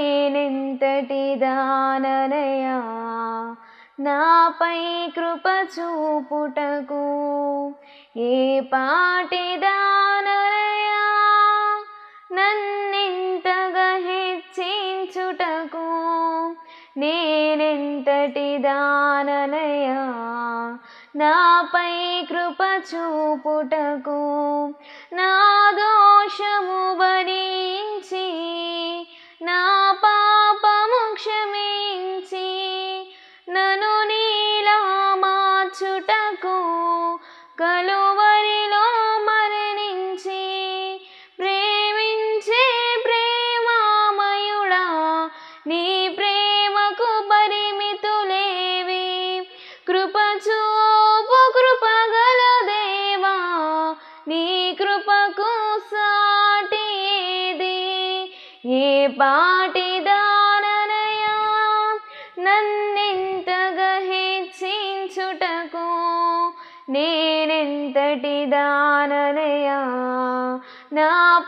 నేనెంతటి దాననయా? నాపై కృప చూపుటకు ఏ పాటి దాననయా? నన్నింతగా హెచ్చించుటకు నేనెంతటి దాననయా? నాపై కృప చూపుటకు నా దోషము భరించి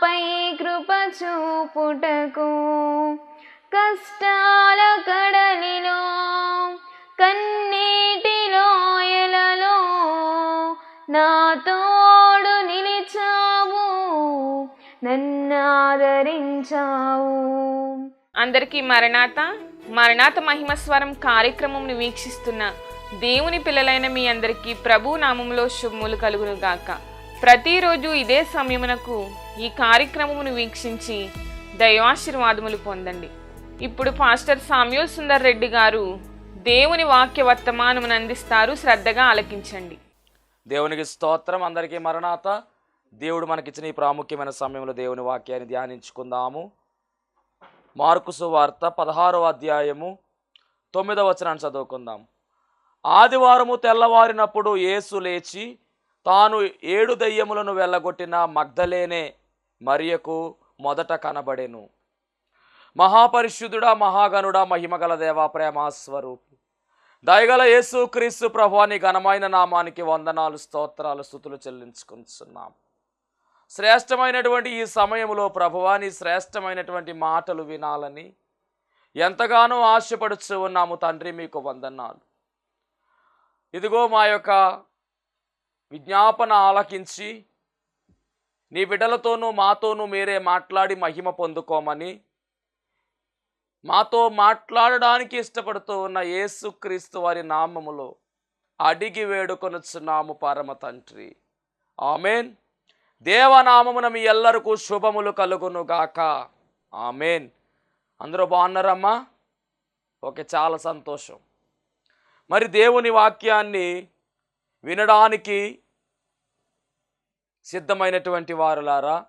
నాపై కృప చూపుటకు కష్టాల కడలిలో కన్నీటి లోయలలో నా తోడు నిలిచావు నన్నాదరించావు. అందరికీ మరణాత మరణాత మహిమస్వరం కార్యక్రమంను వీక్షిస్తున్న దేవుని పిల్లలైన మీ అందరికీ ప్రభు నామంలో శుభములు కలుగును గాక ప్రతిరోజు ఇదే సమయమునకు ఈ కార్యక్రమమును వీక్షించి దైవాశీర్వాదములు పొందండి. ఇప్పుడు పాస్టర్ సామ్యూల్ సుందర్ రెడ్డి గారు దేవుని వాక్య వర్తమానమును అందిస్తారు. శ్రద్ధగా ఆలకించండి. దేవునికి స్తోత్రం. అందరికీ మరణాత. దేవుడు మనకిచ్చిన ఈ ప్రాముఖ్యమైన సమయంలో దేవుని వాక్యాన్ని ధ్యానించుకుందాము. మార్కు సువార్త పదహారవ అధ్యాయము తొమ్మిదవ వచనాన్ని చదువుకుందాం. ఆదివారము తెల్లవారినప్పుడు యేసు లేచి తాను ఏడు దయ్యములను వెళ్ళగొట్టిన మగ్ధలేనే మరియకు మొదట కనబడెను. మహాపరిశుద్ధుడా మహాగణుడా మహిమగల దేవా ప్రేమాస్వరూపి దయగల యేసు క్రీస్తు ప్రభువాని ఘనమైన నామానికి వందనాలు స్తోత్రాలు స్థుతులు చెల్లించుకుంటున్నాం. శ్రేష్టమైనటువంటి ఈ సమయంలో ప్రభువాని శ్రేష్టమైనటువంటి మాటలు వినాలని ఎంతగానో ఆశపడుచు ఉన్నాము తండ్రి మీకు వందనాలు. ఇదిగో మా యొక్క విజ్ఞాపన ఆలకించి నీ బిడ్డలతోనూ మాతోనూ మీరే మాట్లాడి మహిమ పొందుకోమని మాతో మాట్లాడడానికి ఇష్టపడుతూ ఉన్న యేసుక్రీస్తు వారి నామములో అడిగి వేడుకొనుచున్నాము పరమ తండ్రి. ఆమెన్. దేవనామమున మీ ఎల్లరకు శుభములు కలుగును గాక ఆమెన్. అందరూ బాగున్నారమ్మా? ఓకే చాలా సంతోషం. మరి దేవుని వాక్యాన్ని వినడానికి సిద్ధమైనటువంటి వారులారా?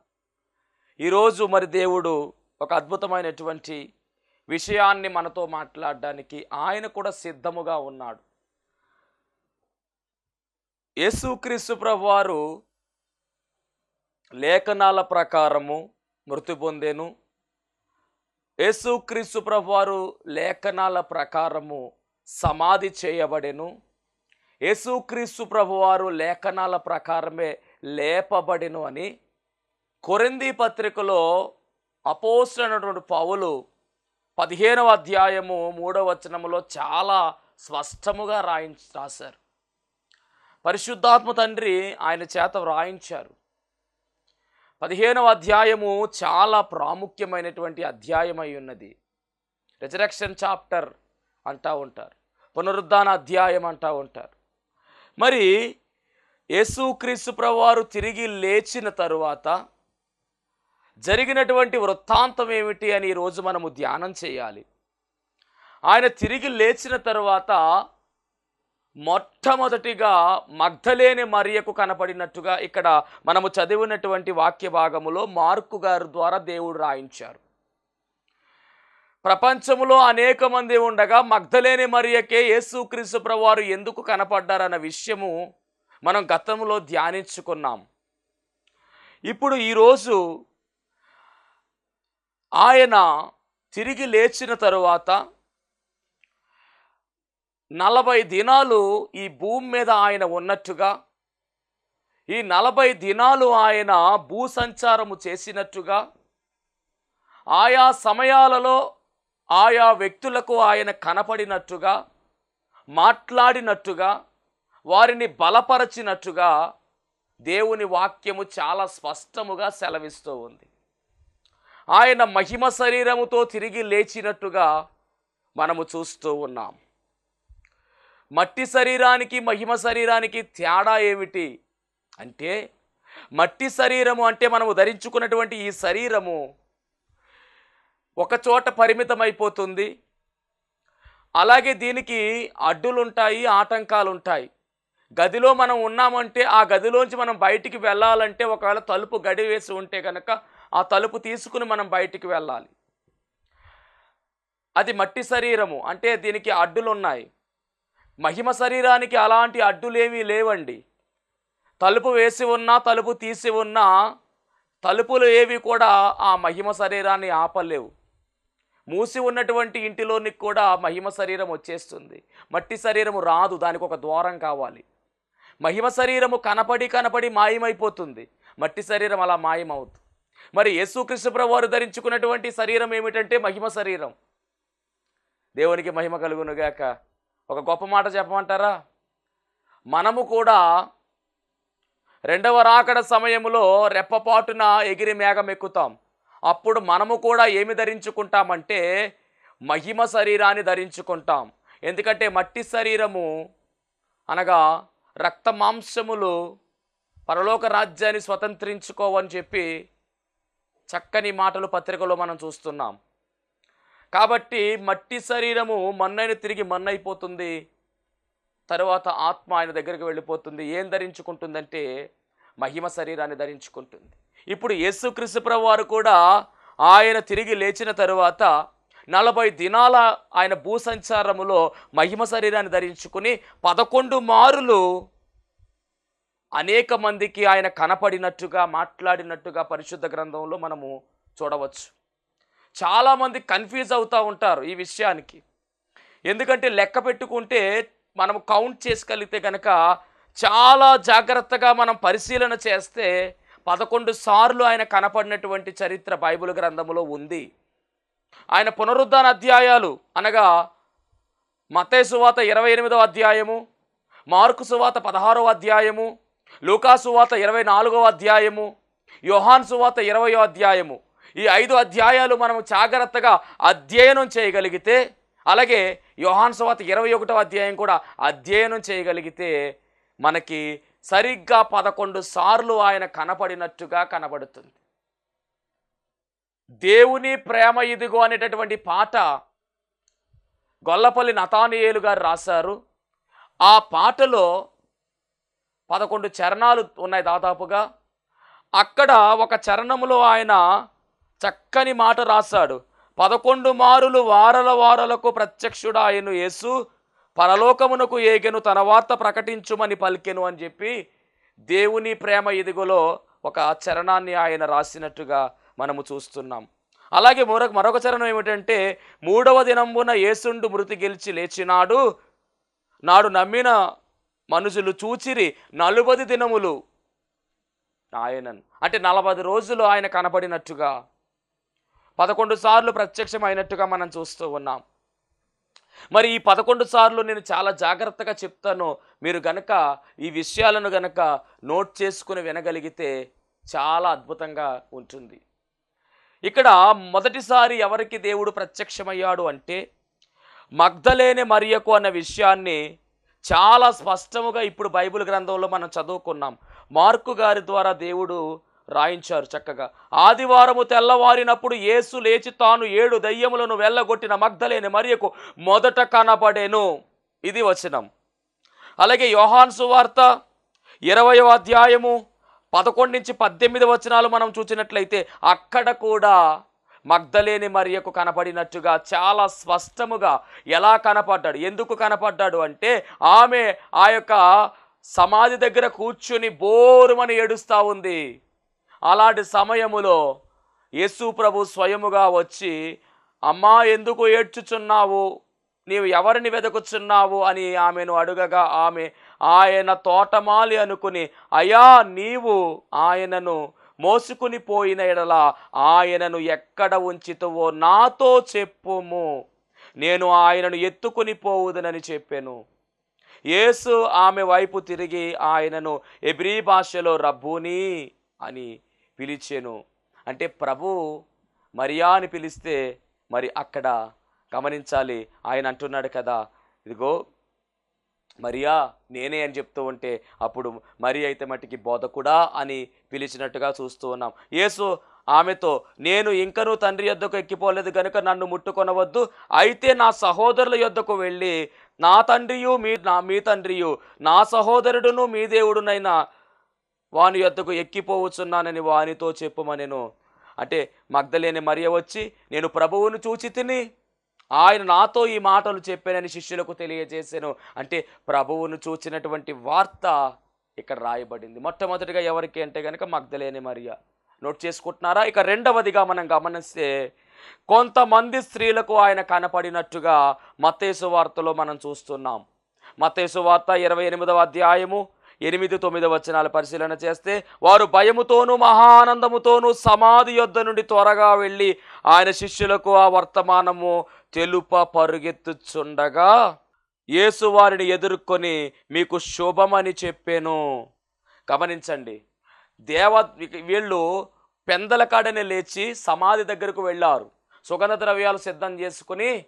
ఈరోజు మరి దేవుడు ఒక అద్భుతమైనటువంటి విషయాన్ని మనతో మాట్లాడడానికి ఆయన కూడా సిద్ధముగా ఉన్నాడు. యేసుక్రీస్తు ప్రభు వారు లేఖనాల ప్రకారము మృతి పొందేను. యేసుక్రీస్తు ప్రభు వారు లేఖనాల ప్రకారము సమాధి చేయబడెను. యేసుక్రీస్తు ప్రభు వారు లేఖనాల ప్రకారమే లేపబడిను అని కొరింది పత్రికలో అపోస్తున్నటువంటి పౌలు పదిహేనవ అధ్యాయము మూడవ వచనములో చాలా స్పష్టముగా రాయించి రాశారు. పరిశుద్ధాత్మ తండ్రి ఆయన చేత వ్రాయించారు. పదిహేనవ అధ్యాయము చాలా ప్రాముఖ్యమైనటువంటి అధ్యాయం అయి ఉన్నది. రిజరక్షన్ చాప్టర్ అంటా ఉంటారు. పునరుద్ధాన అధ్యాయం అంటూ ఉంటారు. మరి యేసుక్రీస్తు ప్రవారు తిరిగి లేచిన తరువాత జరిగినటువంటి వృత్తాంతం ఏమిటి అని ఈరోజు మనము ధ్యానం చేయాలి. ఆయన తిరిగి లేచిన తరువాత మొట్టమొదటిగా మగ్ధలేని మరియకు కనపడినట్టుగా ఇక్కడ మనము చదివినటువంటి వాక్య భాగములో మార్కు గారి ద్వారా దేవుడు రాయించారు. ప్రపంచంలో అనేక మంది ఉండగా మగ్ధలేని మరియకే యేసుక్రీస్తు ప్రవారు ఎందుకు కనపడ్డారన్న విషయము మనం గతంలో ధ్యానించుకున్నాం. ఇప్పుడు ఈరోజు ఆయన తిరిగి లేచిన తరువాత నలభై దినాలు ఈ భూమి మీద ఆయన ఉన్నట్టుగా ఈ నలభై దినాలు ఆయన భూ సంచారము చేసినట్టుగా ఆయా సమయాలలో ఆయా వ్యక్తులకు ఆయన కనపడినట్టుగా మాట్లాడినట్టుగా వారిని బలపరచినట్టుగా దేవుని వాక్యము చాలా స్పష్టముగా సెలవిస్తూ ఉంది. ఆయన మహిమ శరీరముతో తిరిగి లేచినట్టుగా మనము చూస్తూ ఉన్నాం. మట్టి శరీరానికి మహిమ శరీరానికి తేడా ఏమిటి అంటే మట్టి శరీరము అంటే మనము ధరించుకున్నటువంటి ఈ శరీరము ఒకచోట పరిమితమైపోతుంది. అలాగే దీనికి అడ్డులుంటాయి ఆటంకాలుంటాయి. గదిలో మనం ఉన్నామంటే ఆ గదిలోంచి మనం బయటికి వెళ్ళాలంటే ఒకవేళ తలుపు గడి వేసి ఉంటే కనుక ఆ తలుపు తీసుకుని మనం బయటికి వెళ్ళాలి. అది మట్టి శరీరము. అంటే దీనికి అడ్డులు ఉన్నాయి మహిమ శరీరానికి అలాంటి అడ్డులేమీ లేవండి. తలుపు వేసి ఉన్నా తలుపు తీసి ఉన్నా తలుపులు ఏవి కూడా ఆ మహిమ శరీరాన్ని ఆపలేవు. మూసి ఉన్నటువంటి ఇంటిలోనికి కూడా మహిమ శరీరం వచ్చేస్తుంది. మట్టి శరీరము రాదు. దానికి ఒక ద్వారం కావాలి. మహిమ శరీరము కనపడి కనపడి మాయమైపోతుంది. మట్టి శరీరం అలా మాయమవుతుంది. మరి యేసుక్రీస్తు వారు ధరించుకున్నటువంటి శరీరం ఏమిటంటే మహిమ శరీరం. దేవునికి మహిమ కలుగునుగాక. ఒక గొప్ప మాట చెప్పమంటారా? మనము కూడా రెండవ రాకడ సమయంలో రెప్పపాటున ఎగిరి మేఘం ఎక్కుతాం. అప్పుడు మనము కూడా ఏమి ధరించుకుంటామంటే మహిమ శరీరాన్ని ధరించుకుంటాం. ఎందుకంటే మట్టి శరీరము అనగా రక్త మాంసములు పరలోక రాజ్యాన్ని స్వతంత్రించుకోవని చెప్పి చక్కని మాటలు పత్రికలో మనం చూస్తున్నాం. కాబట్టి మట్టి శరీరము మన్నైన తిరిగి మన్నైపోతుంది. తరువాత ఆత్మ ఆయన దగ్గరికి వెళ్ళిపోతుంది. ఏం ధరించుకుంటుందంటే మహిమ శరీరాన్ని ధరించుకుంటుంది. ఇప్పుడు యేసుక్రీస్తు ప్రభు వారు కూడా ఆయన తిరిగి లేచిన తరువాత నలభై దినాల ఆయన భూ సంచారములో మహిమ శరీరాన్ని ధరించుకుని పదకొండు మారులు అనేక మందికి ఆయన కనపడినట్టుగా మాట్లాడినట్టుగా పరిశుద్ధ గ్రంథంలో మనము చూడవచ్చు. చాలామంది కన్ఫ్యూజ్ అవుతూ ఉంటారు ఈ విషయానికి. ఎందుకంటే లెక్క పెట్టుకుంటే మనం కౌంట్ చేసుకెళ్తే కనుక చాలా జాగ్రత్తగా మనం పరిశీలన చేస్తే పదకొండు సార్లు ఆయన కనపడినటువంటి చరిత్ర బైబిల్ గ్రంథంలో ఉంది. ఆయన పునరుద్ధాన అధ్యాయాలు అనగా మతే సువాత ఇరవై ఎనిమిదవ అధ్యాయము మార్కు సువాత పదహారవ అధ్యాయము లూకా సువాత ఇరవై నాలుగవ అధ్యాయము యోహాన్ సువాత ఇరవయో అధ్యాయము. ఈ ఐదు అధ్యాయాలు మనము జాగ్రత్తగా అధ్యయనం చేయగలిగితే అలాగే యోహాన్ సువాత ఇరవై ఒకటవ అధ్యాయం కూడా అధ్యయనం చేయగలిగితే మనకి సరిగ్గా పదకొండు సార్లు ఆయన కనపడినట్టుగా కనబడుతుంది. దేవుని ప్రేమ ఇదిగో అనేటటువంటి పాట గొల్లపల్లి నతానియేలు గారు రాశారు. ఆ పాటలో పదకొండు చరణాలు ఉన్నాయి దాదాపుగా. అక్కడ ఒక చరణములో ఆయన చక్కని మాట రాశాడు. పదకొండు మారులు వారల వారలకు ప్రత్యక్షుడు ఆయన యేసు పరలోకమునకు ఏగెను తన వార్త ప్రకటించుమని పలికెను అని చెప్పి దేవుని ప్రేమ ఇదిగులో ఒక చరణాన్ని ఆయన రాసినట్టుగా మనము చూస్తున్నాం. అలాగే మరొక మరొక చరణం ఏమిటంటే మూడవ దినంబున యేసుండు మృతి గెలిచి లేచినాడు. నాడు నమ్మిన మనుషులు చూచిరి నలుబది దినములు ఆయనను అంటే నలభై రోజులు ఆయన కనబడినట్టుగా పదకొండు సార్లు ప్రత్యక్షమైనట్టుగా మనం చూస్తూ ఉన్నాం. మరి ఈ పదకొండు సార్లు నేను చాలా జాగ్రత్తగా చెప్తాను. మీరు గనక ఈ విషయాలను గనక నోట్ చేసుకుని వినగలిగితే చాలా అద్భుతంగా ఉంటుంది. ఇక్కడ మొదటిసారి ఎవరికి దేవుడు ప్రత్యక్షమయ్యాడు అంటే మగ్ధలేని మరియకు అన్న విషయాన్ని చాలా స్పష్టముగా ఇప్పుడు బైబిల్ గ్రంథంలో మనం చదువుకున్నాం. మార్కు గారి ద్వారా దేవుడు రాయించారు చక్కగా. ఆదివారము తెల్లవారినప్పుడు యేసు లేచి తాను ఏడు దయ్యములను వెళ్ళగొట్టిన మగ్ధలేని మరియకు మొదట కనబడేను. ఇది వచనం. అలాగే యోహాన్ సువార్త ఇరవయో అధ్యాయము పదకొండు నుంచి పద్దెనిమిది వచనాలు మనం చూసినట్లయితే అక్కడ కూడా మగ్ధలేని మరియకు కనపడినట్టుగా చాలా స్పష్టముగా ఎలా కనపడ్డాడు? ఎందుకు కనపడ్డాడు అంటే ఆమె ఆ యొక్క సమాధి దగ్గర కూర్చుని బోరుమని ఏడుస్తూ ఉంది. అలాంటి సమయములో యేసు ప్రభు స్వయముగా వచ్చి అమ్మా ఎందుకు ఏడ్చుచున్నావు? నీవు ఎవరిని వెదకుచున్నావు? అని ఆమెను అడుగగా ఆమె ఆయన తోటమాలి అనుకుని అయా నీవు ఆయనను మోసుకుని పోయిన ఎడల ఆయనను ఎక్కడ ఉంచితువో నాతో చెప్పుము. నేను ఆయనను ఎత్తుకుని పోవుదనని చెప్పాను. యేసు ఆమె వైపు తిరిగి ఆయనను ఎబ్రీ భాషలో రబ్బుని అని పిలిచాను. అంటే ప్రభు మరియా అని పిలిస్తే మరి అక్కడ గమనించాలి. ఆయన అంటున్నాడు కదా ఇదిగో మరియా నేనే అని చెప్తూ ఉంటే అప్పుడు మరి అయితే మట్టికి బోధకుడా అని పిలిచినట్టుగా చూస్తూ ఉన్నాం. యేసు ఆమెతో నేను ఇంకనూ తండ్రి యొద్దకు ఎక్కిపోలేదు కనుక నన్ను ముట్టుకొనవద్దు. అయితే నా సహోదరుల యొద్దకు వెళ్ళి నా తండ్రియు మీ నా మీ తండ్రియు నా సహోదరుడును మీ దేవుడునైనా వాని యొద్దకు ఎక్కిపోవచ్చున్నానని వానితో చెప్పుమనెను. అంటే మగ్ధలేని మరియ వచ్చి నేను ప్రభువును చూచి తిని ఆయన నాతో ఈ మాటలు చెప్పానని శిష్యులకు తెలియజేశాను. అంటే ప్రభువును చూచినటువంటి వార్త ఇక్కడ రాయబడింది. మొట్టమొదటిగా ఎవరికి అంటే కనుక మగ్ధలేని మరియ. నోట్ చేసుకుంటున్నారా? ఇక రెండవదిగా మనం గమనిస్తే కొంతమంది స్త్రీలకు ఆయన కనపడినట్టుగా మత్తేసు వార్తలో మనం చూస్తున్నాం. మత్తేసు వార్త ఇరవై ఎనిమిదవ అధ్యాయము ఎనిమిది తొమ్మిది వచనాల పరిశీలన చేస్తే వారు భయముతోనూ మహానందముతోనూ సమాధి యొద్ద నుండి త్వరగా వెళ్ళి ఆయన శిష్యులకు ఆ వర్తమానము తెలుప పరుగెత్తుచుండగా యేసు వారిని ఎదుర్కొని మీకు శుభమని చెప్పాను. గమనించండి. దేవ వీళ్ళు పెందల కాడనే లేచి సమాధి దగ్గరకు వెళ్ళారు. సుగంధ ద్రవ్యాలు సిద్ధం చేసుకుని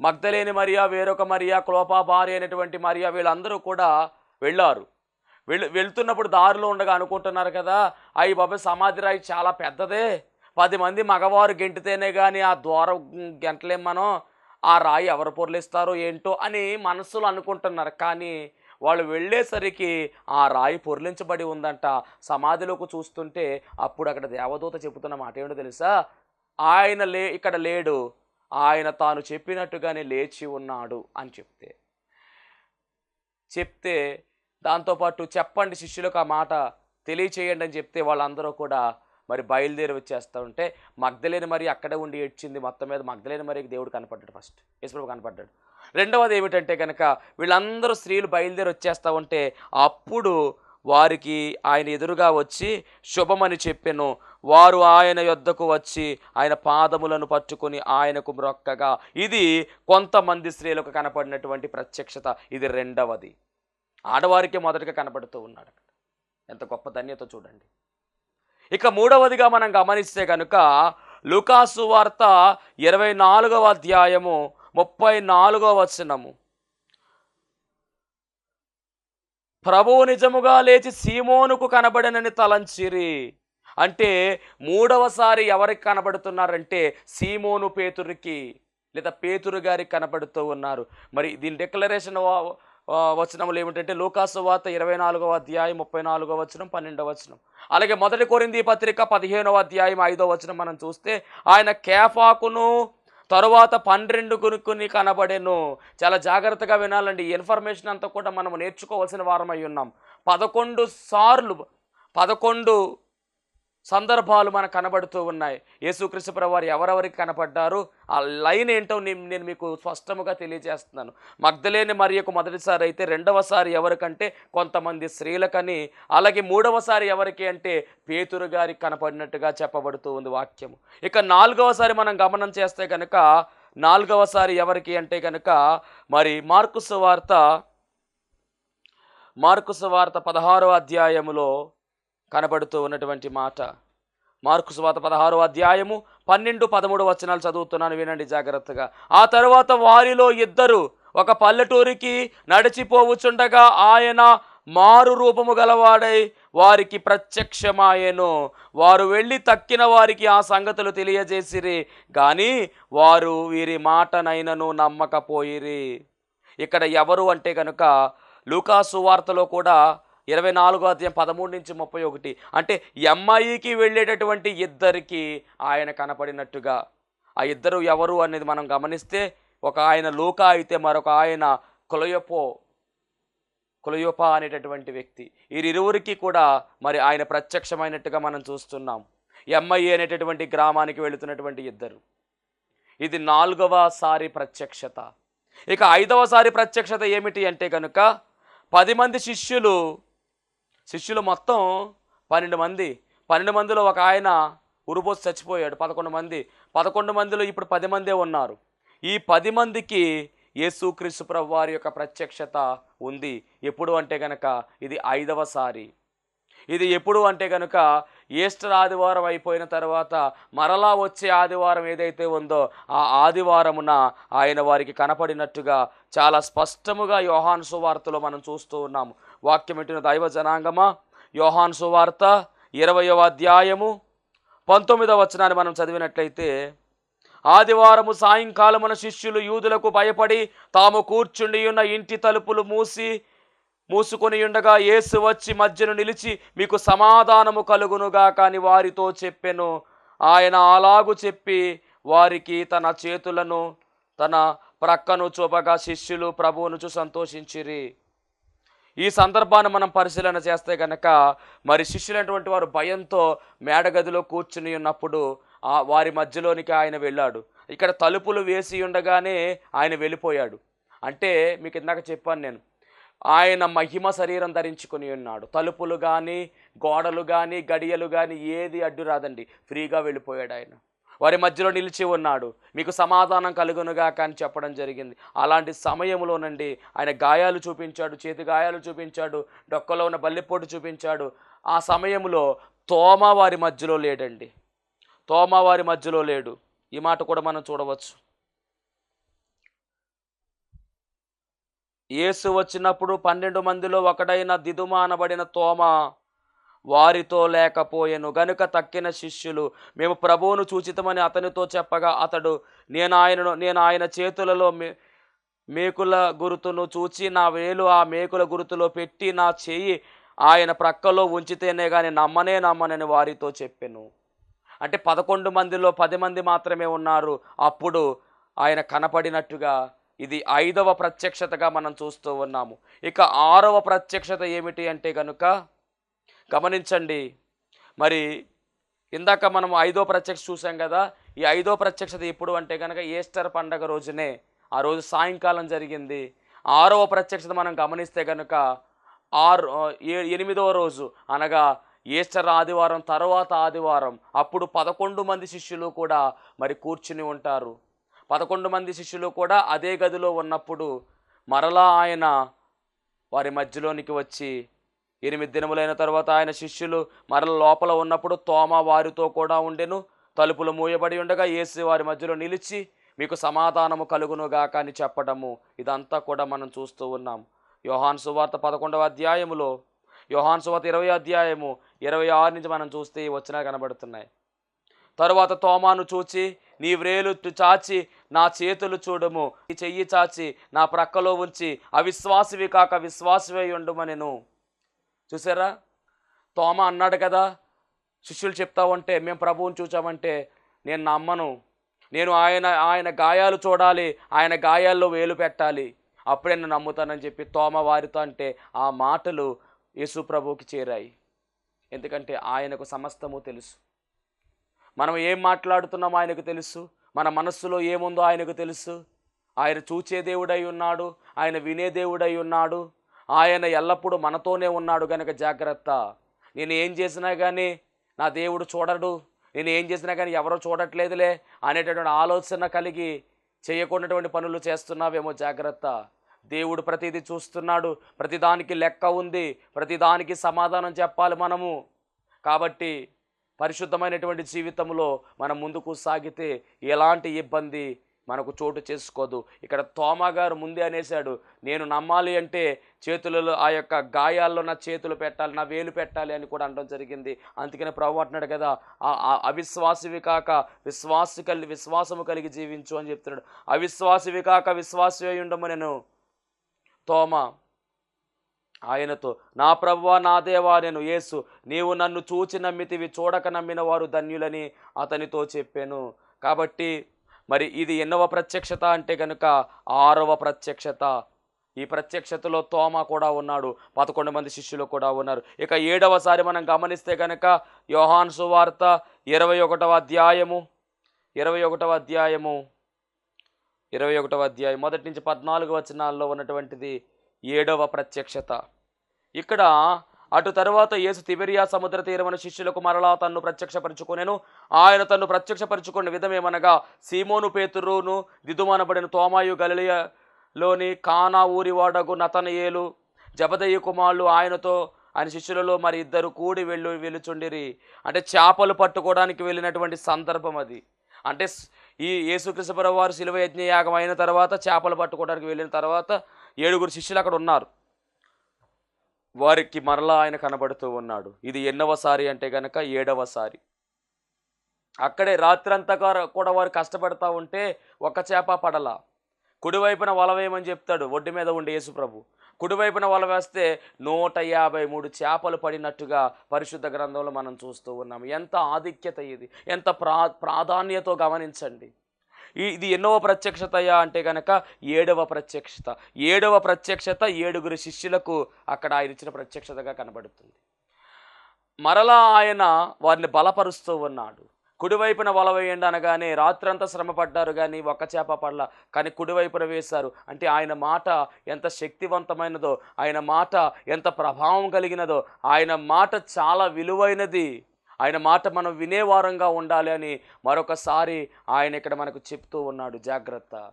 మగ్ధలేని మరియా వేరొక మరియా క్లోపా భార్య అయినటువంటి మరియా వీళ్ళందరూ కూడా వెళ్ళారు. వెళ్ వెళ్తున్నప్పుడు దారిలో ఉండగా అనుకుంటున్నారు కదా అయ్యి బాబాయ్ సమాధి రాయి చాలా పెద్దదే. పది మంది మగవారు గెంటితేనే కానీ ఆ ద్వారం గెంటలేం మనం. ఆ రాయి ఎవరు పొర్లిస్తారో ఏంటో అని మనసులో అనుకుంటున్నారు. కానీ వాళ్ళు వెళ్ళేసరికి ఆ రాయి పొర్లించబడి ఉందంట. సమాధిలోకి చూస్తుంటే అప్పుడు అక్కడ దేవదూత చెబుతున్న మాట ఏమిటో తెలుసా? ఆయన లే ఇక్కడ లేడు. ఆయన తాను చెప్పినట్టుగానే లేచి ఉన్నాడు అని చెప్తే. చెప్తే దాంతోపాటు చెప్పండి శిష్యులకు ఆ మాట తెలియచేయండి అని చెప్తే వాళ్ళందరూ కూడా మరి బయలుదేరి వచ్చేస్తూ ఉంటే మగ్ధలేని మరి అక్కడే ఉండి ఏడ్చింది మొత్తం మీద మగ్ధలేని మరికి దేవుడు కనపడ్డాడు ఫస్ట్. యేసుప్రభు కనపడ్డాడు. రెండవది ఏమిటంటే కనుక వీళ్ళందరూ స్త్రీలు బయలుదేరి వచ్చేస్తూ ఉంటే అప్పుడు వారికి ఆయన ఎదురుగా వచ్చి శుభమని చెప్పెను. వారు ఆయన యొద్దకు వచ్చి ఆయన పాదములను పట్టుకొని ఆయనకు మ్రొక్కగా. ఇది కొంతమంది స్త్రీలకు కనపడినటువంటి ప్రత్యక్షత. ఇది రెండవది. ఆడవారికే మొదటగా కనపడుతూ ఉన్నాడు అక్కడ. ఎంత గొప్ప ధన్యత చూడండి. ఇక మూడవదిగా మనం గమనిస్తే కనుక లుకాసు వార్త ఇరవై నాలుగవ అధ్యాయము ముప్పై నాలుగవ వచనము. ప్రభువు నిజముగా లేచి సీమోనుకు కనబడినని తలంచిరి అంటే మూడవసారి ఎవరికి కనబడుతున్నారంటే సీమోను పేతురికి లేదా పేతురు గారికి కనబడుతూ ఉన్నారు. మరి దీని డిక్లరేషన్ వచనములు ఏమిటంటే లోకాసువార్త ఇరవై నాలుగవ అధ్యాయం ముప్పై నాలుగవ వచనం పన్నెండవ వచనం. అలాగే మొదటి కొరింది పత్రిక పదిహేనవ అధ్యాయం ఐదవ వచనం మనం చూస్తే ఆయన కేఫాకును తరువాత పన్నెండు కొనుక్కుని కనబడేను. చాలా జాగ్రత్తగా వినాలండి. ఇన్ఫర్మేషన్ అంతా కూడా మనం నేర్చుకోవాల్సిన వారమై ఉన్నాం. పదకొండు సార్లు పదకొండు సందర్భాలు మనకు కనబడుతూ ఉన్నాయి. యేసుక్రీస్తు వారు ఎవరెవరికి కనపడ్డారు? ఆ లైన్ ఏంటో నేను నేను మీకు స్పష్టముగా తెలియజేస్తున్నాను. మగ్ధలేని మరియకు మొదటిసారి అయితే రెండవసారి ఎవరికంటే కొంతమంది స్త్రీలకని అలాగే మూడవసారి ఎవరికి అంటే పేతురు గారికి కనపడినట్టుగా చెప్పబడుతూ ఉంది వాక్యము. ఇక నాలుగవసారి మనం గమనం చేస్తే కనుక నాలుగవసారి ఎవరికి అంటే కనుక మరి మార్కుసు వార్త మార్కుసు వార్త పదహారో అధ్యాయములో కనబడుతూ ఉన్నటువంటి మాట. మార్కు సువాత పదహారో అధ్యాయము పన్నెండు పదమూడు వచనాలు చదువుతున్నాను వినండి జాగ్రత్తగా. ఆ తరువాత వారిలో ఇద్దరు ఒక పల్లెటూరికి నడిచిపోవుచుండగా ఆయన మారు రూపము గలవాడై వారికి ప్రత్యక్షమాయెను. వారు వెళ్ళి తక్కిన వారికి ఆ సంగతులు తెలియజేసిరి కానీ వారు వీరి మాటనైనను నమ్మకపోయిరి. ఇక్కడ ఎవరు అంటే కనుక లూకాసు వార్తలో కూడా ఇరవై నాలుగో అధ్యాయం పదమూడు నుంచి ముప్పై ఒకటి. అంటే ఎంఐకి వెళ్ళేటటువంటి ఇద్దరికి ఆయన కనపడినట్టుగా. ఆ ఇద్దరు ఎవరు అనేది మనం గమనిస్తే ఒక ఆయన లూకా అయితే మరొక ఆయన కులయపో కులయోప అనేటటువంటి వ్యక్తి. వీరిరువురికి కూడా మరి ఆయన ప్రత్యక్షమైనట్టుగా మనం చూస్తున్నాం. ఎంఐ అనేటటువంటి గ్రామానికి వెళుతున్నటువంటి ఇద్దరు. ఇది నాలుగవసారి ప్రత్యక్షత. ఇక ఐదవసారి ప్రత్యక్షత ఏమిటి అంటే కనుక పది మంది శిష్యులు శిష్యులు మొత్తం పన్నెండు మంది. పన్నెండు మందిలో ఒక ఆయన ఉరుపోసి చచ్చిపోయాడు. పదకొండు మంది. పదకొండు మందిలో ఇప్పుడు పది మందే ఉన్నారు. ఈ పది మందికి యేసుక్రీస్తు ప్రభు వారి యొక్క ప్రత్యక్షత ఉంది. ఎప్పుడు అంటే కనుక ఇది ఐదవసారి ఇది ఎప్పుడు అంటే కనుక ఈస్టర్ ఆదివారం అయిపోయిన తర్వాత మరలా వచ్చే ఆదివారం ఏదైతే ఉందో ఆ ఆదివారమున ఆయన వారికి కనపడినట్టుగా చాలా స్పష్టముగా యోహాను సువార్తలో మనం చూస్తూ ఉన్నాము. వాక్యం పెట్టిన దైవ జనాంగమా? యోహాన్ సువార్త ఇరవయవ అధ్యాయము పంతొమ్మిదవ వచనాన్ని మనం చదివినట్లయితే ఆదివారము సాయంకాలమున శిష్యులు యూదులకు భయపడి తాము కూర్చుండి ఉన్న ఇంటి తలుపులు మూసి మూసుకొని ఉండగా యేసు వచ్చి మధ్యను నిలిచి మీకు సమాధానము కలుగునుగా కాని వారితో చెప్పెను. ఆయన అలాగు చెప్పి వారికి తన చేతులను తన ప్రక్కను చూపగా శిష్యులు ప్రభువును చూ సంతోషించిరి. ఈ సందర్భాన్ని మనం పరిశీలన చేస్తే కనుక మరి శిష్యులైనటువంటి వారు భయంతో మేడగదిలో కూర్చుని ఉన్నప్పుడు ఆ వారి మధ్యలోనికి ఆయన వెళ్ళాడు. ఇక్కడ తలుపులు వేసి ఉండగానే ఆయన వెళ్ళిపోయాడు. అంటే మీకు ఇందాక చెప్పాను నేను ఆయన మహిమ శరీరం ధరించుకొని ఉన్నాడు. తలుపులు కానీ గోడలు కానీ గడియలు కానీ ఏది అడ్డు రాదండి ఫ్రీగా వెళ్ళిపోయాడు ఆయన. వారి మధ్యలో నిలిచి ఉన్నాడు. మీకు సమాధానం కలుగునుగా కానీ చెప్పడం జరిగింది. అలాంటి సమయంలోనండి ఆయన గాయాలు చూపించాడు చేతి గాయాలు చూపించాడు డొక్కలో ఉన్న బల్లిపోటు చూపించాడు. ఆ సమయంలో తోమ వారి మధ్యలో లేడండి. తోమ వారి మధ్యలో లేడు. ఈ మాట కూడా మనం చూడవచ్చు. యేసు వచ్చినప్పుడు పన్నెండు మందిలో ఒకడైన దిదుమ అనబడిన తోమ వారితో లేకపోయెను. గనుక తక్కిన శిష్యులు మేము ప్రభువును చూచితమని అతనితో చెప్పగా అతడు నేను ఆయనను నేను ఆయన చేతులలో మే మేకుల గురుతును చూచి నా వేలు ఆ మేకుల గురుతులో పెట్టి నా చెయ్యి ఆయన ప్రక్కలో ఉంచితేనే కానీ నమ్మనే నమ్మనని వారితో చెప్పాను. అంటే పదకొండు మందిలో పది మంది మాత్రమే ఉన్నారు. అప్పుడు ఆయన కనపడినట్టుగా ఇది ఐదవ ప్రత్యక్షతగా మనం చూస్తూ ఉన్నాము. ఇక ఆరవ ప్రత్యక్షత ఏమిటి అంటే కనుక గమనించండి. మరి ఇందాక మనం ఐదో ప్రత్యక్ష చూసాం కదా ఈ ఐదో ప్రత్యక్షత ఎప్పుడు అంటే కనుక ఈస్టర్ పండగ రోజునే ఆ రోజు సాయంకాలం జరిగింది. ఆరవ ప్రత్యక్షత మనం గమనిస్తే కనుక ఆరు ఏ- ఎనిమిదవ రోజు అనగా ఈస్టర్ ఆదివారం తర్వాత ఆదివారం అప్పుడు పదకొండు మంది శిష్యులు కూడా మరి కూర్చుని ఉంటారు. పదకొండు మంది శిష్యులు కూడా అదే గదిలో ఉన్నప్పుడు మరలా ఆయన వారి మధ్యలోనికి వచ్చి ఎనిమిది దినములైన తర్వాత ఆయన శిష్యులు మరల లోపల ఉన్నప్పుడు తోమ వారితో కూడా ఉండెను. తలుపులు మూయబడి ఉండగా యేసు వారి మధ్యలో నిలిచి మీకు సమాధానము కలుగునుగాక అని చెప్పడము. ఇదంతా కూడా మనం చూస్తూ ఉన్నాం. యోహాన్ సువార్త పదకొండవ అధ్యాయములో యోహాన్ సువార్త ఇరవై అధ్యాయము ఇరవై ఆరు నుంచి మనం చూస్తే వచ్చిన కనబడుతున్నాయి. తరువాత తోమాను చూచి నీ వ్రేలు చాచి నా చేతులు చూడము. నీ చెయ్యి చాచి నా ప్రక్కలో ఉంచి అవిశ్వాసివి కాక విశ్వాసవై ఉండుమనెను. చూసారా? తోమ అన్నాడు కదా శిష్యులు చెప్తావంటే మేము ప్రభువుని చూచామంటే నేను నమ్మను నేను ఆయన ఆయన గాయాలు చూడాలి ఆయన గాయాల్లో వేలు పెట్టాలి అప్పుడే నేను నమ్ముతానని చెప్పి తోమ వారితో అంటే ఆ మాటలు యేసు ప్రభువుకి చేరాయి. ఎందుకంటే ఆయనకు సమస్తము తెలుసు. మనం ఏం మాట్లాడుతున్నామో ఆయనకు తెలుసు. మన మనస్సులో ఏముందో ఆయనకు తెలుసు. ఆయన చూచే దేవుడై ఉన్నాడు ఆయన వినే దేవుడై ఉన్నాడు. ఆయన ఎల్లప్పుడూ మనతోనే ఉన్నాడు గనక జాగ్రత్త. నేను ఏం చేసినా కానీ నా దేవుడు చూడడు. నేను ఏం చేసినా కానీ ఎవరో చూడట్లేదులే అనేటటువంటి ఆలోచన కలిగి చేయకుండాటువంటి పనులు చేస్తున్నావేమో జాగ్రత్త. దేవుడు ప్రతిదీ చూస్తున్నాడు. ప్రతిదానికి లెక్క ఉంది. ప్రతిదానికి సమాధానం చెప్పాలి మనము. కాబట్టి పరిశుద్ధమైనటువంటి జీవితంలో మనం ముందుకు సాగితే ఎలాంటి ఇబ్బంది మనకు చోటు చేసుకోదు. ఇక్కడ తోమగారు ముందే అనేశాడు నేను నమ్మాలి అంటే చేతులలో ఆ యొక్క గాయాల్లో నా చేతులు పెట్టాలి నా వేలు పెట్టాలి అని కూడా అనడం జరిగింది. అందుకనే ప్రభు అంటున్నాడు కదా ఆ అవిశ్వాసవి అవిశ్వాసివి కాక విశ్వాసి కలిగి విశ్వాసము కలిగి జీవించు అని చెప్తున్నాడు. అవిశ్వాసివి కాక విశ్వాసి ఉండము నేను తోమ ఆయనతో. నా ప్రభువా నా దేవా నేను యేసు. నీవు నన్ను చూచి నమ్మితివి చూడక నమ్మిన వారు ధన్యులని అతనితో చెప్పాను. కాబట్టి మరి ఇది ఎన్నవ ప్రత్యక్షత అంటే కనుక ఆరవ ప్రత్యక్షత. ఈ ప్రత్యక్షతలో తోమ కూడా ఉన్నాడు పదకొండు మంది శిష్యులు కూడా ఉన్నారు. ఇక ఏడవసారి మనం గమనిస్తే కనుక యోహాన్ సువార్త ఇరవై ఒకటవ అధ్యాయము ఇరవై ఒకటవ అధ్యాయము ఇరవై ఒకటవ అధ్యాయం మొదటి నుంచి పద్నాలుగు వచనాల్లో ఉన్నటువంటిది ఏడవ ప్రత్యక్షత. ఇక్కడ అటు తరువాత యేసు తిబెరియా సముద్ర తీరమున శిష్యులకు మరలా తన్ను ప్రత్యక్షపరుచుకునేను. ఆయన తన్ను ప్రత్యక్షపరుచుకున్న విధమేమనగా సీమోను పేతురును దిదుమానబడిన తోమాయు గలిలియలోని కానా ఊరివాడగు నతనయేలు జబదయ్య కుమారులు ఆయనతో ఆయన శిష్యులలో మరి ఇద్దరు కూడి వెళ్ళు వెలుచుండిరి. అంటే చేపలు పట్టుకోవడానికి వెళ్ళినటువంటి సందర్భం అది. అంటే ఈ యేసుకృష్ణపురం వారు శిలువ యజ్ఞయాగం అయిన తర్వాత చేపలు పట్టుకోవడానికి వెళ్ళిన తర్వాత ఏడుగురు శిష్యులు అక్కడ ఉన్నారు. వారికి మరలా ఆయన కనబడుతూ ఉన్నాడు. ఇది ఎన్నవసారి అంటే గనక ఏడవసారి అక్కడే రాత్రంతా కూడా- కూడా వారు కష్టపడతా ఉంటే ఒక చేప పడల. కుడివైపున వలవేయమని చెప్తాడు. ఒడ్డు మీద ఉండే యేసుప్రభు కుడివైపున వల వేస్తే నూట యాభై మూడు చేపలు పడినట్టుగా పరిశుద్ధ గ్రంథంలో మనం చూస్తూ ఉన్నాం. ఎంత ఆధిక్యత ఇది. ఎంత ప్రా ప్రాధాన్యతో గమనించండి. ఇది ఎన్నవ ప్రత్యక్షతయా అంటే కనుక ఏడవ ప్రత్యక్షత. ఏడవ ప్రత్యక్షత ఏడుగురు శిష్యులకు అక్కడ ఆయన ఇచ్చిన ప్రత్యక్షతగా కనబడుతుంది. మరలా ఆయన వారిని బలపరుస్తూ ఉన్నాడు. కుడివైపున వలవేయండి అనగానే రాత్రంతా శ్రమపడ్డారు కానీ ఒక్క చేప పడల. కానీ కుడివైపున వేశారు. అంటే ఆయన మాట ఎంత శక్తివంతమైనదో ఆయన మాట ఎంత ప్రభావం కలిగినదో ఆయన మాట చాలా విలువైనది. ఆయన మాట మనం వినేవారంగా ఉండాలి అని మరొకసారి ఆయన ఇక్కడ మనకు చెప్తూ ఉన్నాడు. జాగ్రత్త.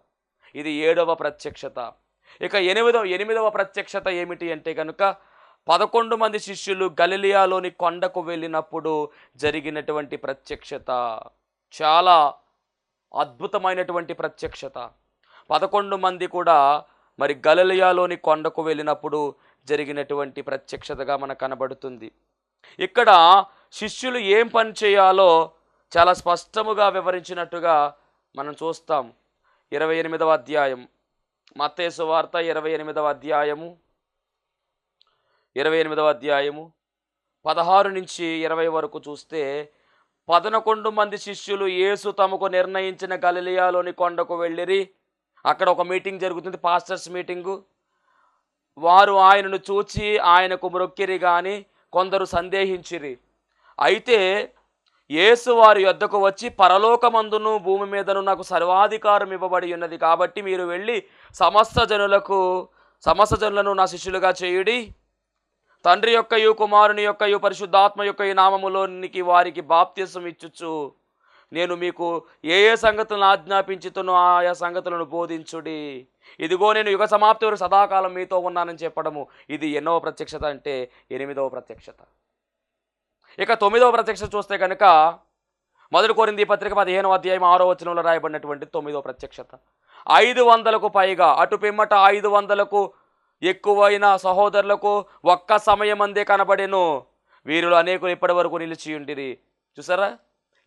ఇది ఏడవ ప్రత్యక్షత. ఇక ఎనిమిదవ ఎనిమిదవ ప్రత్యక్షత ఏమిటి అంటే కనుక పదకొండు మంది శిష్యులు గలిలియాలోని కొండకు వెళ్ళినప్పుడు జరిగినటువంటి ప్రత్యక్షత. చాలా అద్భుతమైనటువంటి ప్రత్యక్షత. పదకొండు మంది కూడా మరి గలలియాలోని కొండకు వెళ్ళినప్పుడు జరిగినటువంటి ప్రత్యక్షతగా మనకు కనబడుతుంది. ఇక్కడ శిష్యులు ఏం పని చేయాలో చాలా స్పష్టముగా వివరించినట్టుగా మనం చూస్తాం. ఇరవై ఎనిమిదవ అధ్యాయం. మత్తేసు వార్త ఇరవై ఎనిమిదవ అధ్యాయము. ఇరవై ఎనిమిదవ అధ్యాయము. పదహారు నుంచి ఇరవై వరకు చూస్తే పదనకొండు మంది శిష్యులు యేసు తమకు నిర్ణయించిన గలిలియాలోని కొండకు వెళ్ళిరి. అక్కడ ఒక మీటింగ్ జరుగుతుంది పాస్టర్స్ మీటింగు. వారు ఆయనను చూచి ఆయనకు మొక్కిరి కానీ కొందరు సందేహించిరి. అయితే యేసు వారి యొద్దకు వచ్చి పరలోకమందును భూమి మీదను నాకు సర్వాధికారం ఇవ్వబడి ఉన్నది కాబట్టి మీరు వెళ్ళి సమస్త జనులకు సమస్త జనులను నా శిష్యులుగా చేయుడి. తండ్రి యొక్కయు కుమారుని యొక్కయు పరిశుద్ధాత్మ యొక్క ఈ నామములోనికి వారికి బాప్త్యసం ఇచ్చుచు. నేను మీకు ఏ ఏ సంగతులను ఆజ్ఞాపించుతున్నో ఆయా సంగతులను బోధించుడి. ఇదిగో నేను యుగ సమాప్తి వరకు సదాకాలం మీతో ఉన్నానని చెప్పడము. ఇది ఎన్నో ప్రత్యక్షత అంటే ఎనిమిదవ ప్రత్యక్షత. ఇక తొమ్మిదవ ప్రత్యక్షత చూస్తే కనుక మొదటి కోరింది ఈ పత్రిక పదిహేనవ అధ్యాయం ఆరో వచనంలో రాయబడినటువంటి తొమ్మిదవ ప్రత్యక్షత. ఐదు వందలకు పైగా అటు పిమ్మట ఐదు వందలకు ఎక్కువైన సహోదరులకు ఒక్క సమయం అందే కనబడేను. వీరిలో అనేకులు ఇప్పటి వరకు నిలిచి ఉండిరి. చూసారా?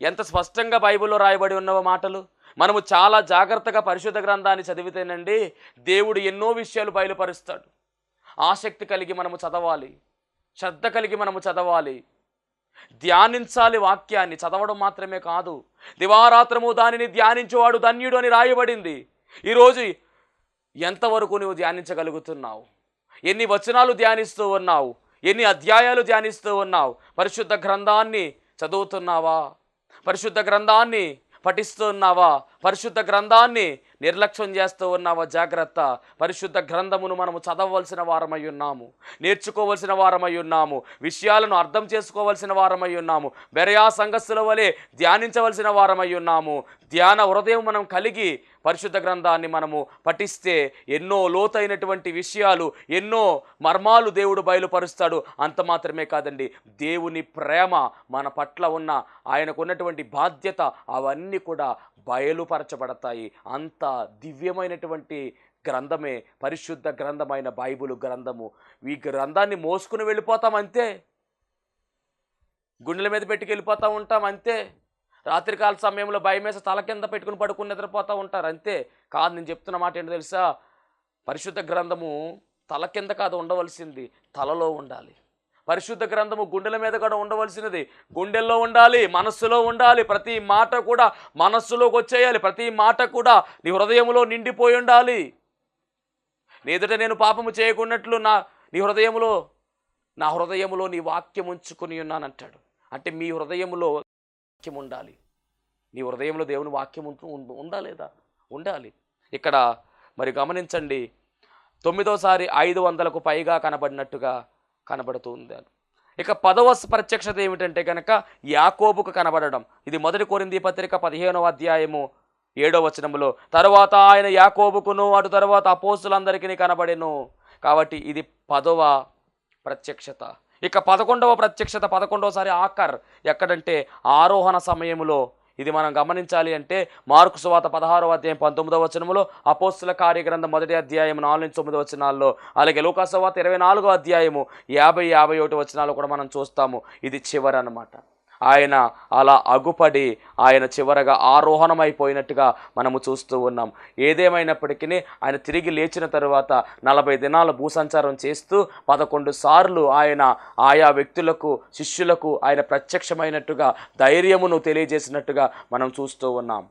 ఎంత స్పష్టంగా బైబిల్లో రాయబడి ఉన్న మాటలు. మనము చాలా జాగ్రత్తగా పరిశుద్ధ గ్రంథాన్ని చదివితేనండి దేవుడు ఎన్నో విషయాలు బయలుపరుస్తాడు. ఆసక్తి కలిగి మనము చదవాలి. శ్రద్ధ కలిగి మనము చదవాలి. ధ్యానించాలి వాక్యాన్ని చదవడం మాత్రమే కాదు. దివారాత్రము దానిని ధ్యానించేవాడు ధన్యుడు అని రాయబడింది. ఈరోజు ఎంతవరకు నువ్వు ధ్యానించగలుగుతున్నావు? ఎన్ని వచనాలు ధ్యానిస్తూ ఉన్నావు? ఎన్ని అధ్యాయాలు ధ్యానిస్తూ ఉన్నావు? పరిశుద్ధ గ్రంథాన్ని చదువుతున్నావా? పరిశుద్ధ గ్రంథాన్ని పఠిస్తూ ఉన్నావా పరిశుద్ధ గ్రంథాన్ని నిర్లక్ష్యం చేస్తూ ఉన్నావా? జాగ్రత్త. పరిశుద్ధ గ్రంథమును మనము చదవవలసిన వారమై ఉన్నాము. నేర్చుకోవలసిన వారమై ఉన్నాము. విషయాలను అర్థం చేసుకోవలసిన వారమై ఉన్నాము. బెరయా సంఘస్థుల వలె ధ్యానించవలసిన వారమై ఉన్నాము. ధ్యాన హృదయం మనం కలిగి పరిశుద్ధ గ్రంథాన్ని మనము పఠిస్తే ఎన్నో లోతైనటువంటి విషయాలు ఎన్నో మర్మాలు దేవుడు బయలుపరుస్తాడు. అంత మాత్రమే కాదండి దేవుని ప్రేమ మన పట్ల ఉన్న ఆయనకు ఉన్నటువంటి బాధ్యత అవన్నీ కూడా బయలుపరచబడతాయి. అంత దివ్యమైనటువంటి గ్రంథమే పరిశుద్ధ గ్రంథమైన బైబిల్ గ్రంథము. ఈ గ్రంథాన్ని మోసుకుని వెళ్ళిపోతాం అంతే. గుండెల మీద పెట్టుకు వెళ్ళిపోతూ ఉంటాం అంతే. రాత్రికాల సమయంలో భయమేసి తల కింద పెట్టుకుని పడుకుని నిద్రపోతూ ఉంటారు. అంతే. కాదు నేను చెప్తున్న మాట ఏంటో తెలుసా? పరిశుద్ధ గ్రంథము తల కింద కాదు ఉండవలసింది తలలో ఉండాలి. పరిశుద్ధ గ్రంథము గుండెల మీద కూడా ఉండవలసినది. గుండెల్లో ఉండాలి మనస్సులో ఉండాలి. ప్రతి మాట కూడా మనస్సులోకి వచ్చేయాలి. ప్రతి మాట కూడా నీ హృదయంలో నిండిపోయి ఉండాలి. నీ ఎదుట నేను పాపము చేయకున్నట్లు నా నీ హృదయంలో నా హృదయంలో నీ వాక్యం ఉంచుకుని ఉన్నానంటాడు. అంటే మీ హృదయములో వాక్యం ఉండాలి నీ హృదయంలో దేవుని వాక్యం ఉంటు ఉందా లేదా? ఉండాలి. ఇక్కడ మరి గమనించండి. తొమ్మిదోసారి ఐదు వందలకు పైగా కనబడినట్టుగా కనబడుతుంది ఇక పదవ ప్రత్యక్షత ఏమిటంటే కనుక యాకోబుకు కనబడడం. ఇది మొదటి కొరింది పత్రిక పదిహేనవ అధ్యాయము ఏడో వచనములో తర్వాత ఆయన యాకోబుకును అటు తర్వాత అపోసులందరికీ కనబడెను. కాబట్టి ఇది పదవ ప్రత్యక్షత. ఇక పదకొండవ ప్రత్యక్షత పదకొండవసారి ఆకర్ ఎక్కడంటే ఆరోహణ సమయములో. ఇది మనం గమనించాలి అంటే మార్కు సువాత పదహారవ అధ్యాయం పంతొమ్మిదవ వచనములో అపోస్తుల కార్యగ్రంథం మొదటి అధ్యాయం నాలుగు నుంచి తొమ్మిది వచనాల్లో అలాగే లోకాసువాత ఇరవై నాలుగో అధ్యాయము యాభై యాభై ఒకటి వచనాలు కూడా మనం చూస్తాము. ఇది చివరి అన్నమాట ఆయన అలా అగుపడి ఆయన చివరగా ఆరోహణమైపోయినట్టుగా మనము చూస్తూ ఉన్నాం. ఏదేమైనప్పటికీ ఆయన తిరిగి లేచిన తరువాత నలభై దినాల భూసంచారం చేస్తూ పదకొండు సార్లు ఆయన ఆయా వ్యక్తులకు శిష్యులకు ఆయన ప్రత్యక్షమైనట్టుగా ధైర్యమును తెలియజేసినట్టుగా మనం చూస్తూ ఉన్నాం.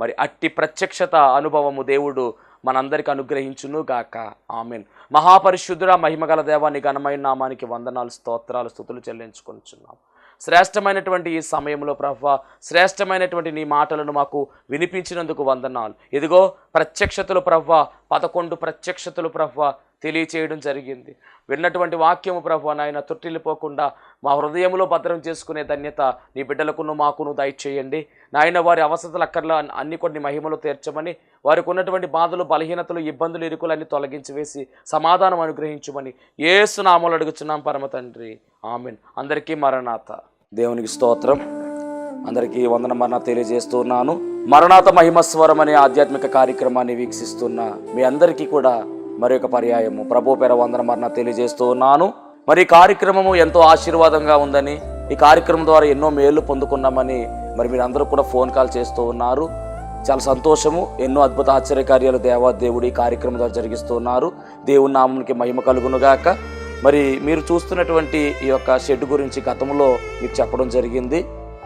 మరి అట్టి ప్రత్యక్షత అనుభవము దేవుడు మనందరికి అనుగ్రహించును గాక. ఆమెన్. మహాపరిశుద్ధుడ మహిమగల దేవాన్ని ఘనమైన నామానికి వందనాలు స్తోత్రాలు స్థుతులు చెల్లించుకొనిచున్నాం. శ్రేష్టమైనటువంటి ఈ సమయంలో ప్రభా శ్రేష్టమైనటువంటి నీ మాటలను మాకు వినిపించినందుకు వందనాలు. ఇదిగో ప్రత్యక్షతలు ప్రవ్వ పదకొండు ప్రత్యక్షతలు ప్రవ్వ తెలియచేయడం జరిగింది. విన్నటువంటి వాక్యము ప్రభు నాయన తొట్టిల్లిపోకుండా మా హృదయంలో భద్రం చేసుకునే ధన్యత నీ బిడ్డలకును మాకును దయచేయండి. నాయన వారి అవసరతలు అక్కర్ల అన్ని కొన్ని మహిమలు తీర్చమని వారికి ఉన్నటువంటి బాధలు బలహీనతలు ఇబ్బందులు ఇరుకులన్నీ తొలగించి వేసి సమాధానం అనుగ్రహించమని ఏసు నామలు అడుగుచున్నాం పరమ తండ్రి. ఆమెన్. అందరికీ మరణాత. దేవునికి స్తోత్రం. అందరికీ వందన మరణ తెలియజేస్తున్నాను. మరణాత మహిమస్వరం అనే ఆధ్యాత్మిక కార్యక్రమాన్ని వీక్షిస్తున్న మీ అందరికీ కూడా మరొక పర్యాయము. ప్రభు పేర వందన మరణ తెలియజేస్తూ ఉన్నాను. మరి ఈ కార్యక్రమము ఎంతో ఆశీర్వాదంగా ఉందని ఈ కార్యక్రమం ద్వారా ఎన్నో మేలు పొందుకున్నామని మరి మీరు అందరూ కూడా ఫోన్ కాల్ చేస్తూ ఉన్నారు. చాలా సంతోషము. ఎన్నో అద్భుత ఆశ్చర్యకార్యాలు దేవా దేవుడు ఈ కార్యక్రమం ద్వారా జరిగిస్తూ ఉన్నారు. దేవుని నామంకి మహిమ కలుగునుగాక మరి మీరు చూస్తున్నటువంటి ఈ యొక్క షెడ్ గురించి గతంలో మీకు చెప్పడం జరిగింది.